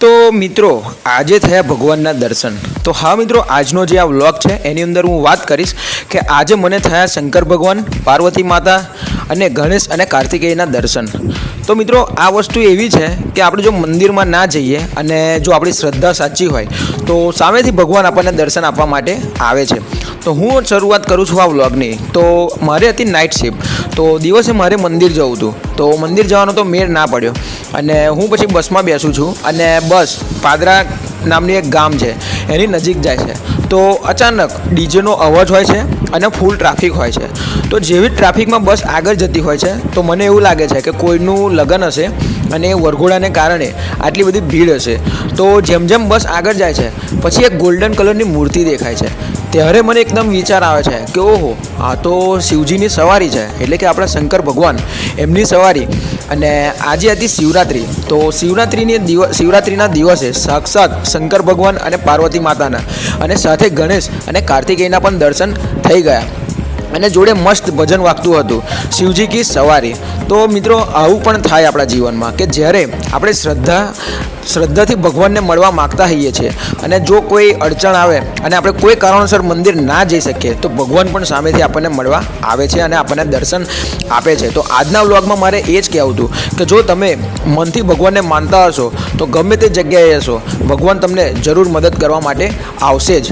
તો મિત્રો, આજે થયા ભગવાનના દર્શન. તો હા મિત્રો, આજનો જે આ વ્લોગ છે, એની અંદર હું વાત કરીશ કે આજે મને થયા શંકર ભગવાન, પાર્વતી માતા અને ગણેશ અને કાર્તિકેયના દર્શન. તો મિત્રો, આ વસ્તુ એવી છે કે આપણે જો મંદિરમાં ના જઈએ અને જો આપણી શ્રદ્ધા સાચી હોય, તો સામેથી ભગવાન આપણને દર્શન આપવા માટે આવે છે. તો હું શરૂઆત કરું છું આ વ્લોગની. તો મારે હતી નાઇટ શિફ્ટ તો દિવસે મારે મંદિર જવું હતું. તો મંદિર જવાનો તો મેળ ના પડ્યો. અને હું પછી બસમાં બેસું છું અને બસ પાદરા નામની એક ગામ છે, એની નજીક જાય છે. તો અચાનક ડીજેનો અવાજ હોય છે અને ફૂલ ટ્રાફિક હોય છે. તો જેવી ટ્રાફિકમાં બસ આગળ જતી હોય છે, તો મને એવું લાગે છે કે કોઈનું લગ્ન હશે અને વરઘોડાને કારણે આટલી બધી ભીડ હશે. તો જેમ જેમ બસ આગળ જાય છે, પછી એક ગોલ્ડન કલરની મૂર્તિ દેખાય છે. ત્યારે મને એકદમ વિચાર આવે છે કે ઓહો, આ તો શિવજીની સવારી છે. એટલે કે આપણા શંકર ભગવાન, એમની સવારી. અને આજે હતી શિવરાત્રિ. તો શિવરાત્રિની દિવસ શિવરાત્રિના દિવસે સાક્ષાત શંકર ભગવાન અને પાર્વતી માતાના અને સાથે ગણેશ અને કાર્તિકેયના પણ દર્શન થઈ ગયા. અને જોડે મસ્ત ભજન વાગતું હતું શિવજી કી સવારી. તો મિત્રો, આવું પણ થાય આપણા જીવનમાં કે જ્યારે આપણે શ્રદ્ધા, શ્રદ્ધાથી ભગવાનને મળવા માગતા હોઈએ છીએ અને જો કોઈ અડચણ આવે અને આપણે કોઈ કારણોસર મંદિર ના જઈ શકીએ, તો ભગવાન પણ સામેથી આપણને મળવા આવે છે અને આપણને દર્શન આપે છે. તો આજના વ્લોગમાં મારે એ જ કહેવું હતું કે જો તમે મનથી ભગવાનને માનતા હશો, તો ગમે તે જગ્યાએ હશો, ભગવાન તમને જરૂર મદદ કરવા માટે આવશે જ.